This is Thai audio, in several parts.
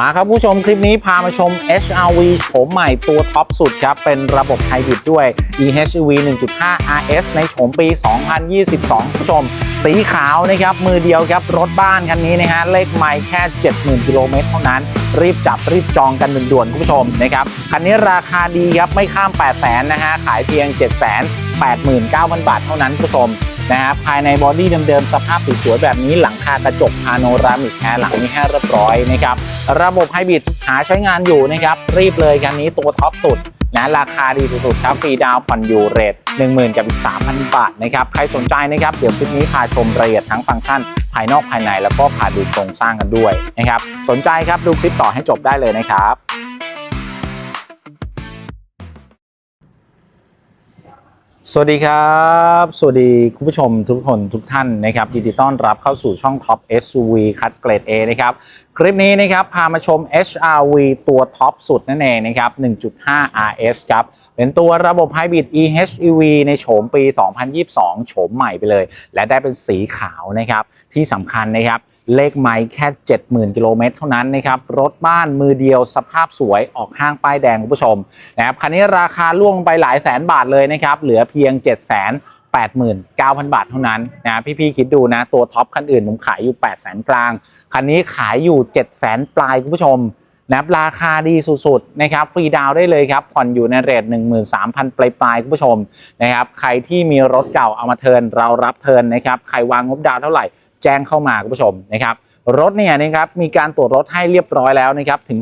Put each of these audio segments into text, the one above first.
มาครับผู้ชมคลิปนี้พามาชม HRV โฉมใหม่ตัวท็อปสุดครับ เป็นระบบไฮบริดด้วย EHV 1.5 RS ในโฉมปี 2022 ผู้ชม สีขาวนะครับ มือเดียวครับ รถบ้านคันนี้นะฮะ เลขไมล์แค่ 70,000 กิโลเมตรเท่านั้น รีบจับรีบจองกันด่วนๆคุณผู้ชมนะครับ คันนี้ราคาดีครับ ไม่ข้าม 8 0 0 0 0นะฮะ ขายเพียง789,000 บาทเท่านั้นคุณผู้ชม นะครับภายในบอดี้เดิมๆ สภาพสวยๆแบบนี้หลังคากระจกพาโนรามิกแอร์หลังมีให้เรียบร้อยนะครับระบบไฮบริดหาใช้งานอยู่นะครับรีบเลยคันนี้ตัวท็อปสุดนะราคาดีสุดๆครับฟรีดาวน์ผ่อนอยู่เรท10,000 กับอีก 3,000 บาทนะครับ ใครสนใจนะครับ เดี๋ยวคลิปนี้พาชมรายละเอียดทั้งฟังก์ชัน ภายนอกภายในแล้วก็พาดูโครงสร้างกันด้วยนะครับ สนใจครับดูคลิปต่อให้จบได้เลยนะครับ สวัสดีครับ สวัสดีคุณผู้ชมทุกคนทุกท่านนะครับยินดีต้อนรับเข้าสู่ช่อง Top SUV คัดเกรด A นะครับ คลิปนี้นะครับพามาชม HRV ตัวท็อปสุดนั่นเองนะครับ 1.5 RS ครับ เป็นตัวระบบไฮบริด eHEV ในโฉมปี 2022 โฉมใหม่ไปเลย และได้เป็นสีขาวนะครับ ที่สำคัญนะครับ เลขไมล์แค่ 70,000 กิโลเมตรเท่านั้นนะครับ รถบ้านมือเดียวสภาพสวยออกห้างป้ายแดงคุณผู้ชมนะครับคันนี้ราคาล่วงไปหลายแสนบาทเลยนะครับ เหลือเพียง 7 0 0 0 0 89,000 บาทเท่านั้นนะพี่ๆคิดดูนะ ตัวท็อปคันอื่นผมขายอยู่ 8 0 0 0 0 0กลาง คันนี้ขายอยู่7 0 0 0 0 ปลายคุณผู้ชมนะราคาดีสุดๆนะครับฟรีดาวได้เลยครับผ่อนอยู่ในเรท13,000 ปลายปลายคุณผู้ชมนะครับใครที่มีรถเก่าเอามาเทิร์นเรารับเทิร์นนะครับใครวางงบดาวเท่าไหร่แจ้งเข้ามาคุณผู้ชมนะครับรถเนี่ยนะครับมีการตรวจรถให้เรียบร้อยแล้วนะครับถึง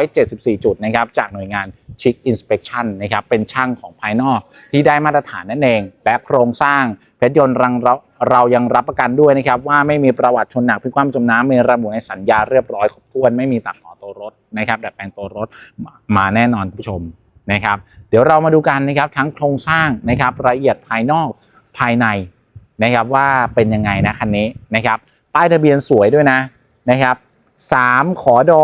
274 จุดนะครับจากหน่วยงาน Chick Inspection นะครับเป็นช่างของภายนอกที่ได้มาตรฐานนั่นเอง และโครงสร้างเพชรยนต์รังเราเรายังรับประกันด้วยนะครับว่าไม่มีประวัติชนหนักพิกคว่ำจมน้ำมีระบุในสัญญาเรียบร้อยครบถ้วนไม่มีตัดต่อตัวรถนะครับดัดแปลงตัวรถมามาแน่นอนคุณผู้ชมนะครับ เดี๋ยวเรามาดูกันนะครับทั้งโครงสร้างนะครับรายละเอียดภายนอกภายใน นะครับว่าเป็นยังไงนะคันนี้นะครับป้ายทะเบียนสวยด้วยนะนะครับ3ขอดอ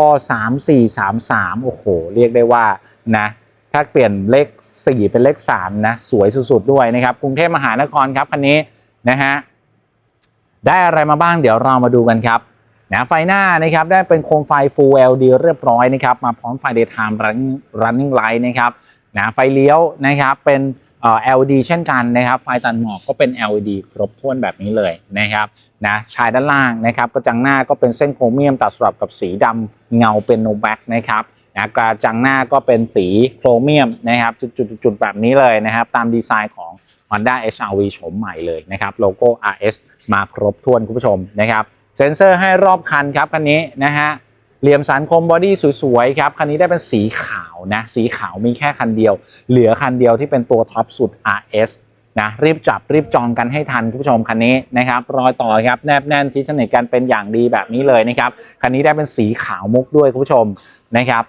3433โอ้โห เรียกได้ว่านะถ้าเปลี่ยนเลข4เป็นเลข3นะสวยสุดๆด้วยนะครับกรุงเทพมหานครครับคันนี้นะฮะได้อะไรมาบ้างเดี๋ยวเรามาดูกันครับนะไฟหน้านะครับได้เป็นโคมไฟ Full LED เรียบร้อยนะครับมาพร้อมไฟ daytime Running Light นะครับ นะไฟเลี้ยวนะครับเป็นเอ่อ LED เช่นกันนะครับ ไฟตัดหมอกก็เป็น LED ครบถ้วนแบบนี้เลยนะครับนะชายด้านล่างนะครับกระจังหน้าก็เป็นเส้นโครเมียมตัดสลับกับสีดำเงาเป็นโนแบ็กนะครับนะกระจังหน้าก็เป็นสีโครเมียมนะครับจุดๆๆแบบนี้เลยนะครับ ตามดีไซน์ของ Honda HR-V โฉมใหม่เลยนะครับโลโก้ RS มาครบถ้วนคุณผู้ชมนะครับเซ็นเซอร์ให้รอบคันครับคันนี้นะฮะ เหลี่ยมสันคมบอดี้สวยๆครับคันนี้ได้เป็นสีขาวนะสีขาวมีแค่คันเดียว เหลือคันเดียวที่เป็นตัวท็อปสุด RS นะรีบจับรีบจองกันให้ทันคุณผู้ชมคันนี้นะครับรอยต่อครับแนบแน่นที่สนิทกันเป็นอย่างดีแบบนี้เลยนะครับคันนี้ได้เป็นสีขาวมุกด้วยคุณผู้ชมนะครับ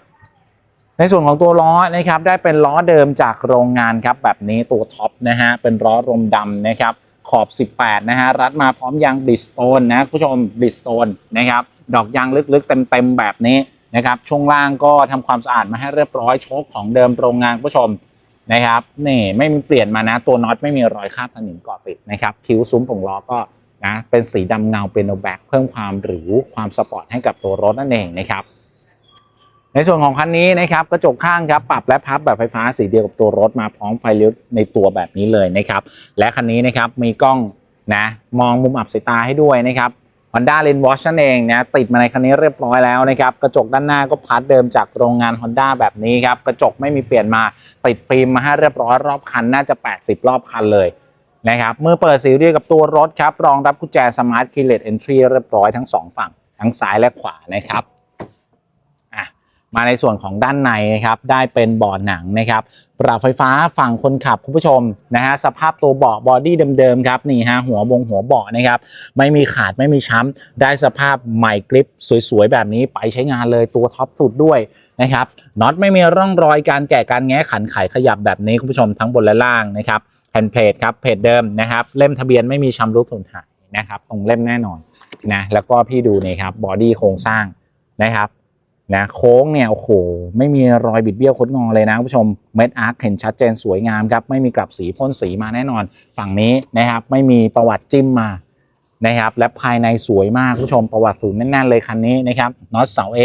ในส่วนของตัวล้อนะครับได้เป็นล้อเดิมจากโรงงานครับแบบนี้ตัวท็อปนะฮะเป็นล้อรมดำนะครับ ขอบ 18 นะฮะ รัดมาพร้อมยางบิสโตนนะคุณผู้ชมบิสโตนนะครับ ดอกยางลึกๆ เต็มๆ แบบนี้นะครับ ช่วงล่างก็ทำความสะอาดมาให้เรียบร้อย โชคของเดิมโรงงานคุณผู้ชมนะครับ นี่ไม่มีเปลี่ยนมานะ ตัวน็อตไม่มีรอยคราบสนิมเกาะติดนะครับ คิ้วซุ้มผงล้อก็นะเป็นสีดำเงาเป็นโนแบ็กเพิ่มความหรูความสปอร์ตให้กับตัวรถนั่นเองนะครับ ในส่วนของคันนี้นะครับกระจกข้างครับปรับและพับแบบไฟฟ้าสีเดียวกับตัวรถมาพร้อมไฟเลี้ยวในตัวแบบนี้เลยนะครับและคันนี้นะครับมีกล้องนะมองมุมอับสายตาให้ด้วยนะครับ Honda l e n w a t c h นั่นเองนะติดมาในคันนี้เรียบร้อยแล้วนะครับกระจกด้านหน้าก็พัดเดิมจากโรงงาน Honda แบบนี้ครับกระจกไม่มีเปลี่ยนมาติดฟิล์มมาให้เรียบร้อยรอบคันน่าจะ 80 รอบคันเลยนะครับเมื่อเปิดสีเดียวกับตัวรถครับรองรับกุญแจ Smart Keyless Entry เรียบร้อยทั้งสองฝั่งทั้งซ้ายและขวานะครับ มาในส่วนของด้านในนะครับได้เป็นเบาะหนังนะครับปรับไฟฟ้าฝั่งคนขับคุณผู้ชมนะฮะสภาพตัวเบาะบอดี้เดิมๆครับนี่ฮะหัวบงหัวเบาะนะครับไม่มีขาดไม่มีช้ำ ได้สภาพใหม่กริปสวยๆ แบบนี้ไปใช้งานเลยตัวท็อปสุดด้วยนะครับน็อตไม่มีร่องรอยการแกะการแงะขันไขขยับแบบนี้คุณผู้ชมทั้งบนและล่างนะครับแผ่นเพจครับเพจเดิมนะครับเล่มทะเบียนไม่มีชำรุดสูญหายนะครับตรงเล่มแน่นอนนะแล้วก็พี่ดูนี่ครับบอดี้โครงสร้างนะครับ นะโค้งเนี่ยโอ้โหไม่มีรอยบิดเบี้ยวคดงอเลยนะคุณผู้ชมเม็ดอาร์คเห็นชัดเจนสวยงามครับไม่มีกลับสีพ่นสีมาแน่นอน ฝั่งนี้นะครับไม่มีประวัติจิ้มมานะครับและภายในสวยมากคุณผู้ชมประวัติศูนย์แน่นๆเลยคันนี้นะครับน็อตเสาเอ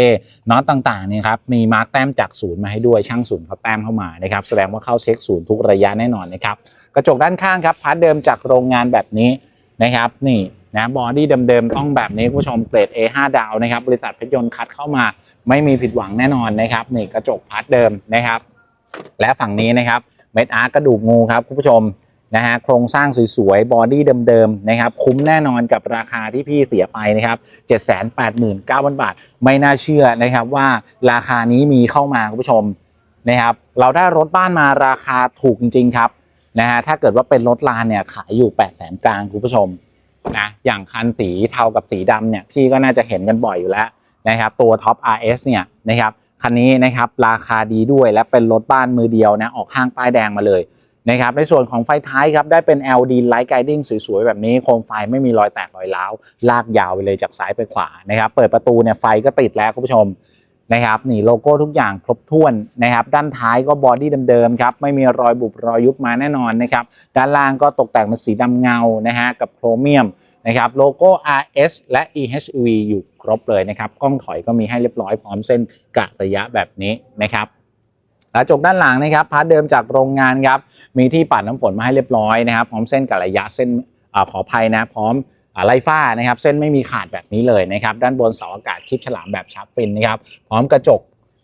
น็อตต่างๆเนี่ยครับมีมาร์กแต้มจากศูนย์มาให้ด้วยช่างศูนย์เขาแต้มเข้ามานะครับแสดงว่าเข้าเช็คศูนย์ทุกระยะแน่นอนนะครับกระจกด้านข้างครับพาร์ทเดิมจากโรงงานแบบนี้นะครับนี่ นะบอดี้เดิมๆต้องแบบนี้คุณผู้ชมเกรด A5 ดาวนะครับบริษัทเพชรยนต์คัดเข้ามา ไม่มีผิดหวังแน่นอนนะครับนี่กระจกพาร์ทเดิมนะครับ และฝั่งนี้นะครับเม็ดอาร์กระดูกงูครับคุณผู้ชมนะฮะโครงสร้างสวยๆ บอดี้เดิมๆนะครับคุ้มแน่นอนกับราคาที่พี่เสียไปนะครับ789,000 บาท ไม่น่าเชื่อนะครับว่าราคานี้มีเข้ามาคุณผู้ชมนะครับเราได้รถบ้านมาราคาถูกจริงๆครับนะฮะถ้าเกิดว่าเป็นรถลานเนี่ยขายอยู่8 0 0 0 0 0กลางคุณผู้ชม นะอย่างคันสีเทากับสีดำเนี่ยพี่ก็น่าจะเห็นกันบ่อยอยู่แล้วนะครับตัวท็อป RS เนี่ยนะครับคันนี้นะครับราคาดีด้วยและเป็นรถบ้านมือเดียวนะออกห้างป้ายแดงมาเลยนะครับในส่วนของไฟท้ายครับได้เป็น LD Light Guiding สวยๆ แบบนี้โคมไฟไม่มีรอยแตกรอยร้าวลากยาวไปเลยจากซ้ายไปขวานะครับเปิดประตูเนี่ยไฟก็ติดแล้วคุณผู้ชม นะครับนี่โลโก้ทุกอย่างครบถ้วนนะครับ ด้านท้ายก็บอดี้เดิมๆครับไม่มีรอยบุบรอยยุบมาแน่นอนนะครับ ด้านล่างก็ตกแต่งเป็นสีดำเงานะฮะกับโครเมียมนะครับโลโก้ RS และ EHV อยู่ครบเลยนะครับกล้องถอยก็มีให้เรียบร้อยพร้อมเส้นกะระยะแบบนี้นะครับกระจกด้านหลังนะครับพาร์ทเดิมจากโรงงานครับมีที่ปัดน้ำฝนมาให้เรียบร้อยนะครับ พร้อมเส้นกะระยะเส้นอขออภัยนะพร้อม ไล่ฟ้านะครับ เส้นไม่มีขาดแบบนี้เลยนะครับ ด้านบนเสาอากาศคลิปฉลามแบบชาร์ปฟินนะครับ พร้อมกระจก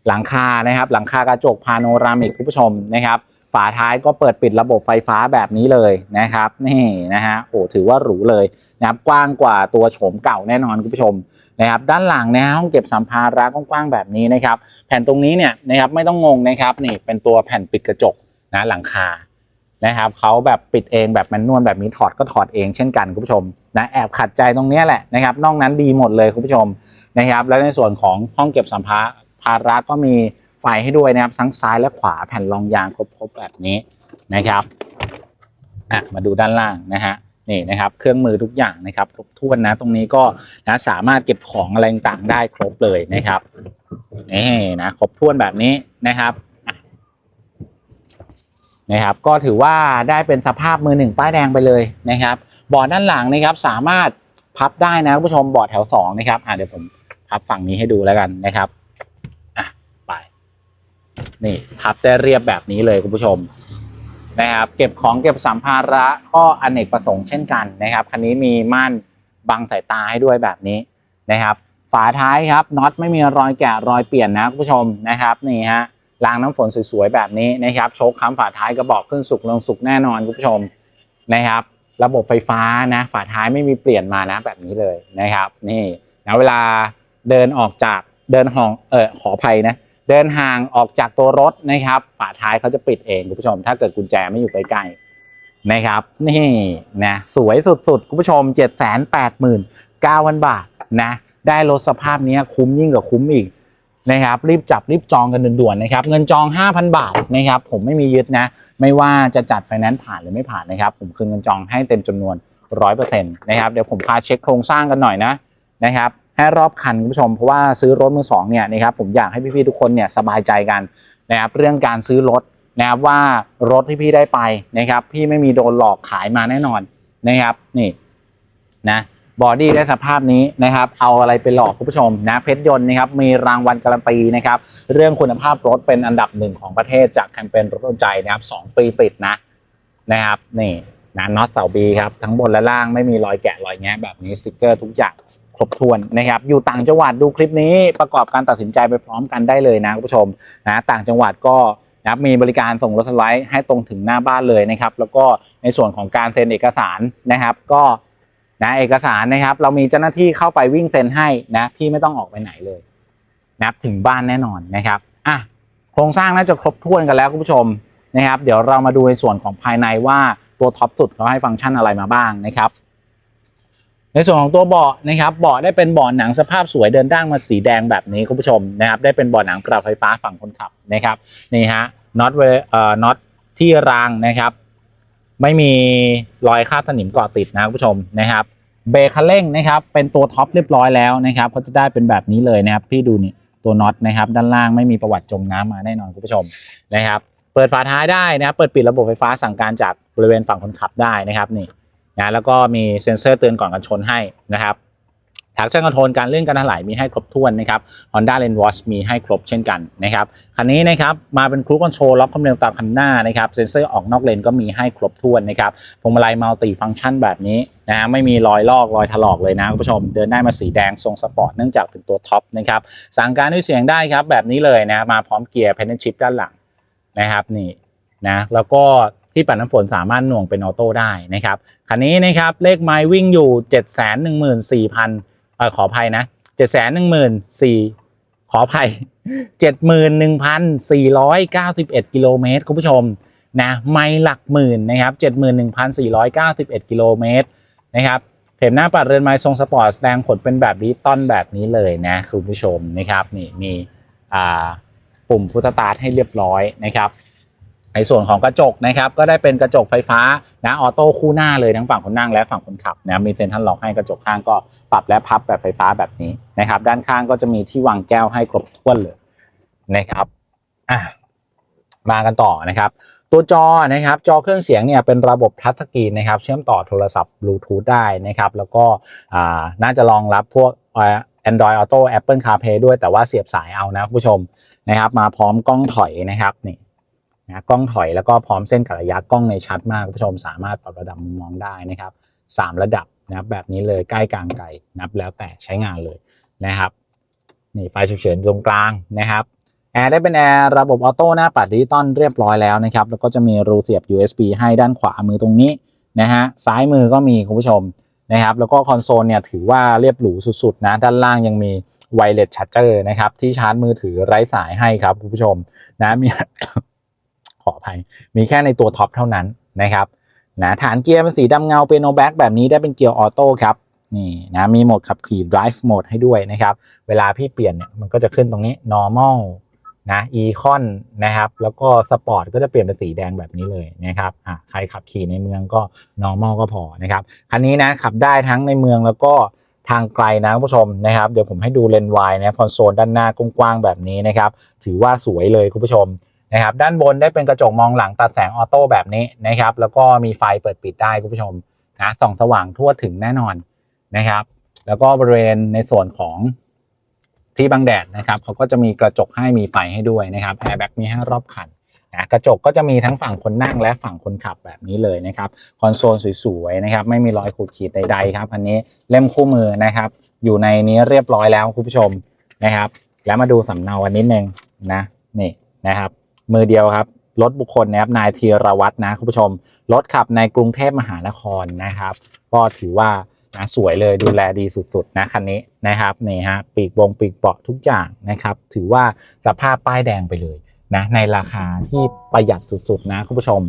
หลังคานะครับ หลังคากระจกพาโนรามิกคุณผู้ชมนะครับ ฝาท้ายก็เปิดปิดระบบไฟฟ้าแบบนี้เลยนะครับ นี่นะฮะโอ้ถือว่าหรูเลยนะครับกว้างกว่าตัวโฉมเก่าแน่นอนคุณผู้ชมนะครับ ด้านหลังนะฮะห้องเก็บสัมภาระกว้างๆแบบนี้นะครับ แผ่นตรงนี้เนี่ยนะครับไม่ต้องงงนะครับนี่เป็นตัวแผ่นปิดกระจกนะหลังคา นะครับเขาแบบปิดเองแบบแมนนวลแบบนี้ถอดก็ถอดเองเช่นกันคุณผู้ชมนะแอบขัดใจตรงเนี้ยแหละนะครับนอกนั้นดีหมดเลยคุณผู้ชมนะครับ แล้วในส่วนของห้องเก็บสัมภาระภาระก็มีไฟให้ด้วยนะครับทั้งซ้ายและขวาแผ่นรองยางครบๆแบบนี้นะครับอะมาดูด้านล่างนะฮะนี่นะครับเครื่องมือทุกอย่างนะครับครบถ้วนนะตรงนี้ก็นะสามารถเก็บของอะไรต่างได้ครบเลยนะครับนี่นะครบถ้วนแบบนี้นะครับ นะครับก็ถือว่าได้เป็นสภาพมือหนึ่งป้ายแดงไปเลยนะครับเบาะด้านหลังนะครับสามารถพับได้นะคุณผู้ชมเบาะแถวสองนะครับอะเดี๋ยวผมพับฝั่งนี้ให้ดูแล้วกันนะครับอะไปนี่พับได้เรียบแบบนี้เลยคุณผู้ชมนะครับเก็บของเก็บสัมภาระก็อเนกประสงค์เช่นกันนะครับคันนี้มีม่านบังสายตาให้ด้วยแบบนี้นะครับ ฝาท้ายครับน็อตไม่มีรอยแกะรอยเปลี่ยนนะคุณผู้ชมนะครับนี่ฮะ รางน้ำฝนสวยๆแบบนี้นะครับโชคค้ำฝาท้ายกระบอกขึ้นสุกลงสุกแน่นอนคุณผู้ชมนะครับ ระบบไฟฟ้านะฝาท้ายไม่มีเปลี่ยนมานะแบบนี้เลยนะครับ นี่นะเวลาเดินออกจากเดินห้องเออขออภัยนะเดินห่างออกจากตัวรถนะครับฝาท้ายเขาจะปิดเองคุณผู้ชม ถ้าเกิดกุญแจไม่อยู่ใกล้ๆนะครับ นี่นะสวยสุดๆคุณผู้ชม 7 8 9 0 0 0 บาทนะได้รถสภาพนี้คุ้มยิ่งกว่าคุ้มอีก นะครับรีบจับรีบจองกันด่วนๆนะครับเงินจอง 5,000 บาทนะครับผมไม่มียึดนะ ไม่ว่าจะจัดไฟแนนซ์ผ่านหรือไม่ผ่านนะครับผมคืนเงินจองให้เต็มจำนวน 100%นะครับเดี๋ยวผมพาเช็คโครงสร้างกันหน่อยนะนะครับให้รอบคันคุณผู้ชมเพราะว่าซื้อรถมือสองเนี่ยนะครับผมอยากให้พี่ๆทุกคนเนี่ยสบายใจกันนะครับเรื่องการซื้อรถนะครับว่ารถที่พี่ได้ไปนะครับพี่ไม่มีโดนหลอกขายมาแน่นอนนะครับนี่นะ บอดี้ได้สภาพนี้นะครับ เอาอะไรไปหลอกคุณผู้ชมนะเพชรยนต์นะครับมีรางวัลการันตีนะครับ เรื่องคุณภาพรถเป็นอันดับหนึ่งของประเทศจากแคมเปญรถโดนใจนะครับสองปีติดนะนะครับ นี่นะน็อตเสาบีครับทั้งบนและล่างไม่มีรอยแกะรอยแงะแบบนี้สติกเกอร์ทุกอย่างครบถ้วนนะครับ อยู่ต่างจังหวัดดูคลิปนี้ประกอบการตัดสินใจไปพร้อมกันได้เลยนะคุณผู้ชมนะต่างจังหวัดก็นะครับมีบริการส่งรถสไลด์ให้ตรงถึงหน้าบ้านเลยนะครับ แล้วก็ในส่วนของการเซ็นเอกสารนะครับ ก็ นะเอกสารนะครับ เรามีเจ้าหน้าที่เข้าไปวิ่งเซ็นให้นะพี่ไม่ต้องออกไปไหนเลยนะถึงบ้านแน่นอนนะครับอะโครงสร้างน่าจะครบถ้วนกันแล้วคุณผู้ชมนะครับ เดี๋ยวเรามาดูในส่วนของภายในว่าตัวท็อปสุดเขาให้ฟังก์ชันอะไรมาบ้างนะครับ ในส่วนของตัวเบาะนะครับเบาะได้เป็นเบาะหนังสภาพสวยเดินด้างมาสีแดงแบบนี้คุณผู้ชมนะครับ ได้เป็นเบาะหนังปรับไฟฟ้าฝั่งคนขับนะครับนี่ฮะน็อตเวเอ่อน็อตที่รางนะครับ ไม่มีรอยคราบสนิมเกาะติดนะคุณผู้ชมนะครับ เบรคคันเร่งนะครับเป็นตัวท็อปเรียบร้อยแล้วนะครับเขาจะได้เป็นแบบนี้เลยนะครับพี่ดูนี่ตัวน็อตนะครับด้านล่างไม่มีประวัติจมน้ำมาแน่นอนคุณผู้ชมนะครับเปิดฝาท้ายได้นะครับเปิดปิดระบบไฟฟ้าสั่งการจากบริเวณฝั่งคนขับได้นะครับนี่นะแล้วก็มีเซ็นเซอร์เตือนก่อนการชนให้นะครับ แท็กชั่นคอนโทรลการเลื่อนการถลายมีให้ครบถ้วนนะครับ Honda Lane Watch มีให้ครบเช่นกันนะครับคันนี้นะครับมาเป็นครูคอนโทรลล็อกความเร็วตามคันหน้านะครับเซ็นเซอร์ออกนอกเลนก็มีให้ครบถ้วนนะครับพวงมาลัยมัลติฟังก์ชันแบบนี้นะฮะไม่มีรอยลอกรอยถลอกเลยนะคุณผู้ชม เดินได้มาสีแดงทรงสปอร์ตเนื่องจากเป็นตัวท็อปนะครับสั่งการด้วยเสียงได้ครับแบบนี้เลยนะมาพร้อมเกียร์เพนเทนชิพด้านหลังนะครับนี่นะแล้วก็ที่ปัดน้ำฝนสามารถหน่วงเป็นออโต้ได้นะครับคันนี้นะครับเลขไมล์วิ่งอยู่ 7 1 4 0 0 0 เออขออภัยนะเจ็ดแสนหนึ่งหมื่นสี่ขออภัยเจ็ดหมื่นหนึ่งพันสี่ร้อยเก้าสิบเอ็ดกิโลเมตรคุณผู้ชมนะไม่หลักหมื่นนะครับเจ็ดหมื่นหนึ่งพันสี่ร้อยเก้าสิบเอ็ดกิโลเมตรนะครับเข็มหน้าปัดเรือนไม้ทรงสปอร์ตแดงขดเป็นแบบนี้ต้นแบบนี้เลยนะคุณผู้ชมนะครับนี่มีอ่าปุ่มพุทธตาร์ทให้เรียบร้อยนะครับ ในส่วนของกระจกนะครับก็ได้เป็นกระจกไฟฟ้านะออโต้คู่หน้าเลยทั้งฝั่งคนนั่งและฝั่งคนขับนะมีเซ็นทรัลล็อกให้กระจกข้างก็ปรับและพับแบบไฟฟ้าแบบนี้นะครับ ด้านข้างก็จะมีที่วางแก้วให้ครบถ้วนเลยนะครับอะมากันต่อนะครับ ตัวจอนะครับ จอเครื่องเสียงเนี่ยเป็นระบบทัชสกรีนนะครับ เชื่อมต่อโทรศัพท์บลูทูธได้นะครับ แล้วก็น่าจะรองรับพวกอ่า Android Auto Apple CarPlay ด้วยแต่ว่าเสียบสายเอานะคุณผู้ชมนะครับ มาพร้อมกล้องถอยนะครับนี่ นะกล้องถอยแล้วก็พร้อมเส้นกับระยะกล้องในชัดมากคุณผู้ชมสามารถปรับระดับมุมมองได้นะครับสามระดับนะครับแบบนี้เลยใกล้กลางไกลนะครับแล้วแต่ใช้งานเลยนะครับนี่ไฟฉุกเฉินตรงกลางนะครับแอร์ได้เป็นแอร์ระบบออโต้หน้าปัดดิจิตอลเรียบร้อยแล้วนะครับแล้วก็จะมีรูเสียบ USB ให้ด้านขวามือตรงนี้นะฮะซ้ายมือก็มีคุณผู้ชมนะครับแล้วก็คอนโซลเนี่ยถือว่าเรียบหรูสุดๆนะด้านล่างยังมีไวเลสชาร์จเจอร์นะครับที่ชาร์จมือถือไร้สายให้ครับคุณผู้ชมนะมี ขออภัย มีแค่ในตัวท็อปเท่านั้นนะครับนะฐานเกียร์เป็นสีดำเงาเป็นโนแบ็กแบบนี้ได้เป็นเกียร์ออโต้ครับนี่นะมีโหมดขับขี่ drive mode ให้ด้วยนะครับ เวลาพี่เปลี่ยนเนี่ยมันก็จะขึ้นตรงนี้ normal นะ econ นะครับ แล้วก็ sport ก็จะเปลี่ยนเป็นสีแดงแบบนี้เลยนะครับอะใครขับขี่ในเมืองก็ normal ก็พอนะครับ คันนี้นะขับได้ทั้งในเมืองแล้วก็ทางไกลนะคุณผู้ชมนะครับ เดี๋ยวผมให้ดูเลนวายนะคอนโซลด้านหน้ากว้างๆแบบนี้นะครับ ถือว่าสวยเลยคุณผู้ชม นะครับด้านบนได้เป็นกระจกมองหลังตัดแสงออโต้แบบนี้นะครับแล้วก็มีไฟเปิดปิดได้คุณผู้ชมนะส่องสว่างทั่วถึงแน่นอนนะครับ แล้วก็บริเวณในส่วนของที่บังแดดนะครับเขาก็จะมีกระจกให้มีไฟให้ด้วยนะครับแอร์แบ็กมีให้รอบคันนะกระจกก็จะมีทั้งฝั่งคนนั่งและฝั่งคนขับแบบนี้เลยนะครับคอนโซลสวยๆนะครับไม่มีรอยขูดขีดใดๆครับอันนี้เล่มคู่มือนะครับ อยู่ในนี้เรียบร้อยแล้วคุณผู้ชมนะครับ แล้วมาดูสำเนาอันนิดนึงนะนี่นะครับ มือเดียวครับรถบุคคลนะครับนายธีรวัตรนะคุณผู้ชมรถขับในกรุงเทพมหานครนะครับ ก็ถือว่านะสวยเลยดูแลดีสุดๆนะคันนี้นะครับนี่ฮะปีกบงปีกเบาะทุกอย่างนะครับ ถือว่าสภาพป้ายแดงไปเลยนะในราคาที่ประหยัดสุดๆนะคุณผู้ชม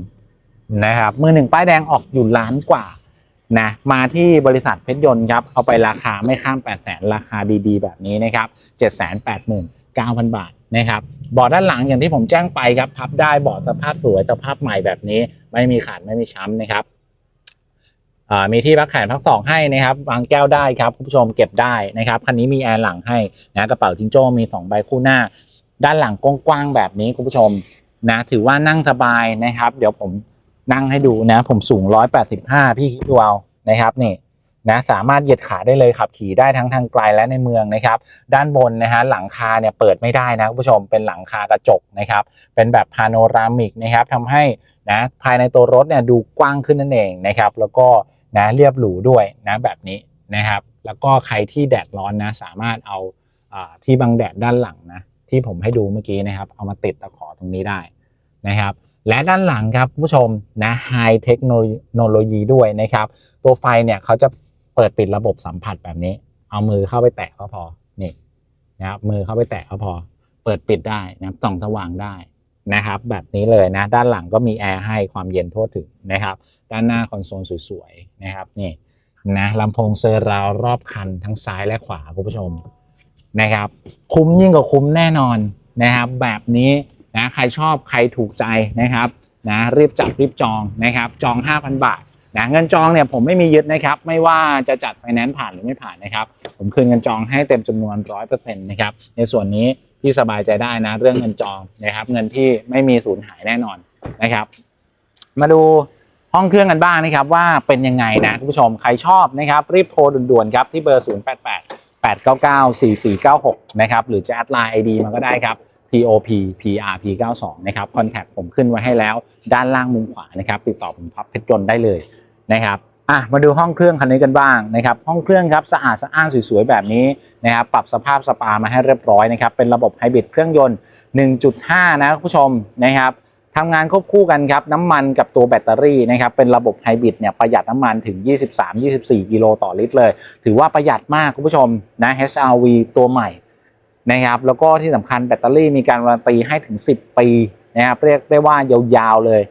นะครับมือหนึ่งป้ายแดงออกอยู่ล้านกว่านะมาที่บริษัทเพชรยนต์ครับเอาไปราคาไม่ข้าม 8 0 0แสนราคาดีๆ แบบนี้นะครับ 7 8 9 0 0 0 บาท นะครับเบาะด้านหลังอย่างที่ผมแจ้งไปครับพับได้เบาะสภาพสวยสภาพใหม่แบบนี้ ไม่มีขาดไม่มีช้ำนะครับมีที่พักแขนพักศอกให้นะครับวางแก้วได้ครับคุณผู้ชมเก็บได้นะครับคันนี้มีแอร์หลังให้นะกระเป๋าจิงโจ้มี2ใบคู่หน้า ด้านหลังกว้างๆแบบนี้คุณผู้ชมนะถือว่านั่งสบายนะครับ เดี๋ยวผมนั่งให้ดูนะ ผมสูง 185 พี่คิดดูเอานะครับนี่ นะสามารถเหยียดขาได้เลยขับขี่ได้ทั้งทางไกลและในเมืองนะครับ ด้านบนนะฮะหลังคาเนี่ยเปิดไม่ได้นะคุณผู้ชมเป็นหลังคากระจกนะครับ เป็นแบบพาโนรามิกนะครับทำให้นะภายในตัวรถเนี่ยดูกว้างขึ้นนั่นเองนะครับ แล้วก็นะเรียบหรูด้วยนะแบบนี้นะครับ แล้วก็ใครที่แดดร้อนนะสามารถเอาอ่าที่บังแดดด้านหลังนะที่ผมให้ดูเมื่อกี้นะครับ เอามาติดตะขอตรงนี้ได้นะครับและด้านหลังครับผู้ชมนะไฮเทคโนโลยีด้วยนะครับ ตัวไฟเนี่ยเขาจะ เปิดปิดระบบสัมผัสแบบนี้ เอามือเข้าไปแตะก็พอนี่นะครับมือเข้าไปแตะก็พอ เปิดปิดได้นะครับส่องสว่างได้นะครับ แบบนี้เลยนะ ด้านหลังก็มีแอร์ให้ความเย็นทั่วถึงนะครับ ด้านหน้าคอนโซลสวยๆนะครับนี่นะลำโพงเซอร์ราวรอบคันทั้งซ้ายและขวาคุณผู้ชมนะครับ คุ้มยิ่งกว่าคุ้มแน่นอนนะครับ แบบนี้นะใครชอบใครถูกใจนะครับนะรีบจัดรีบจองนะครับ จอง 5,000 บาท นะเงินจองเนี่ยผมไม่มียึดนะครับไม่ว่าจะจัดไฟแนนซ์ผ่านหรือไม่ผ่านนะครับผมคืนเงินจองให้เต็มจำนวน 100%นะครับในส่วนนี้พี่สบายใจได้นะเรื่องเงินจองนะครับเงินที่ไม่มีสูญหายแน่นอนนะครับ มาดูห้องเครื่องกันบ้างนะครับว่าเป็นยังไงนะคุณผู้ชมใครชอบนะครับรีบโทรด่วนๆครับที่เบอร์ 088 899 4496 นะครับ หรือจะแอดไลน์ ID มาก็ได้ครับ TOP PRP 92 นะครับ คอนแทคผมขึ้นไว้ให้แล้ว ด้านล่างมุมขวานะครับ ติดต่อผมท็อปเพชรยนต์ได้เลย นะครับอะมาดูห้องเครื่องคันนี้กันบ้างนะครับห้องเครื่องครับสะอาดสะอ้านสวยๆแบบนี้นะครับปรับสภาพสปามาให้เรียบร้อยนะครับเป็นระบบไฮบริดเครื่องยนต์ 1.5 นะคุณผู้ชมนะครับทำงานควบคู่กันครับน้ำมันกับตัวแบตเตอรี่นะครับเป็นระบบไฮบริดเนี่ยประหยัดน้ำมันถึง 23-24 กิโลต่อลิตรเลย ถือว่าประหยัดมากคุณผู้ชมนะ HRV ตัวใหม่นะครับแล้วก็ที่สำคัญแบตเตอรี่มีการการันตีให้ถึง 10 ปีนะครับเรียกได้ว่ายาวๆเลย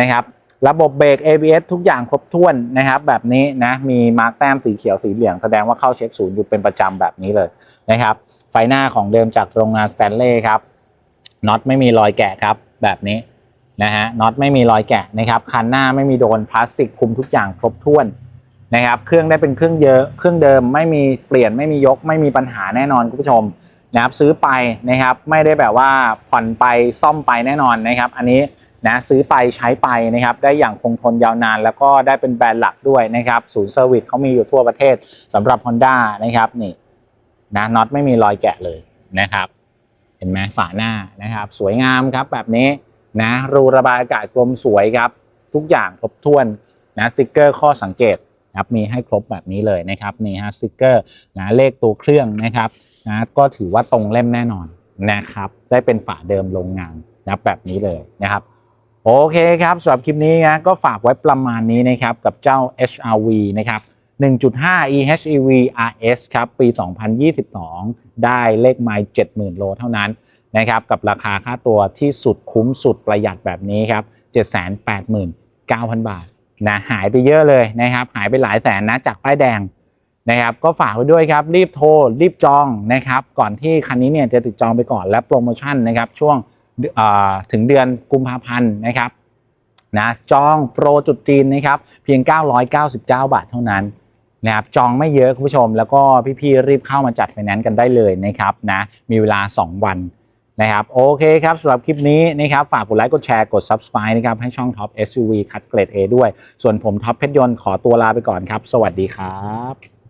นะครับ ระบบเบรก ABS ทุกอย่างครบถ้วนนะครับ แบบนี้นะมีมาร์กแต้มสีเขียวสีเหลืองแสดงว่าเข้าเช็คศูนย์อยู่เป็นประจำแบบนี้เลยนะครับ ไฟหน้าของเดิมจากโรงงานสแตนเล่ครับน็อตไม่มีรอยแกะครับแบบนี้นะฮะน็อตไม่มีรอยแกะนะครับคันหน้าไม่มีโดนพลาสติกคุมทุกอย่างครบถ้วนนะครับ เครื่องได้เป็นเครื่องเยอะเครื่องเดิมไม่มีเปลี่ยนไม่มียก ไม่มีปัญหาแน่นอนคุณผู้ชมนะครับซื้อไปนะครับไม่ได้แบบว่าผ่อนไปซ่อมไปแน่นอนนะครับ อันนี้ นะซื้อไปใช้ไปนะครับได้อย่างคงทนยาวนาน แล้วก็ได้เป็นแบรนด์หลักด้วยนะครับศูนย์เซอร์วิสเขามีอยู่ทั่วประเทศสำหรับ Honda นะครับนี่นะน็อตไม่มีรอยแกะเลยนะครับ เห็นไหมฝาหน้านะครับ สวยงามครับแบบนี้นะรูระบายอากาศกลมสวยครับ ทุกอย่างครบถ้วนนะสติกเกอร์ข้อสังเกตครับมีให้ครบแบบนี้เลยนะครับนี่ฮะสติกเกอร์นะเลขตัวเครื่องนะครับนะก็ถือว่าตรงเล่มแน่นอนนะครับ ได้เป็นฝาเดิมโรงงานนะแบบนี้เลยนะครับ โอเคครับสำหรับคลิปนี้นะก็ฝากไว้ประมาณนี้นะครับกับเจ้า HRV นะครับ 1.5 EHEV RS ครับ ปี 2022 ได้เลขไมล์70,000 โลเท่านั้นนะครับกับราคาค่าตัวที่สุดคุ้มสุดประหยัดแบบนี้ครับ 789,000 บาทนะหายไปเยอะเลยนะครับ หายไปหลายแสนนะจากป้ายแดงนะครับก็ฝากไว้ด้วยครับรีบโทรรีบจองนะครับก่อนที่คันนี้เนี่ยจะติดจองไปก่อนและโปรโมชั่นนะครับช่วง ถึงเดือนกุมภาพันธ์นะครับนะจองโปรจุดจีนนะครับเพียง 999 บาทเท่านั้นนะครับจองไม่เยอะคุณผู้ชม แล้วก็พี่ๆรีบเข้ามาจัดไฟแนนซ์กันได้เลยนะครับนะมีเวลา 2 วันนะครับโอเคครับสำหรับคลิปนี้นะครับฝากกดไลค์กดแชร์กด subscribe นะครับให้ช่อง Top SUV คัดเกรด A ด้วย ส่วนผมท็อปเพชรยนต์ขอตัวลาไปก่อนครับ สวัสดีครับ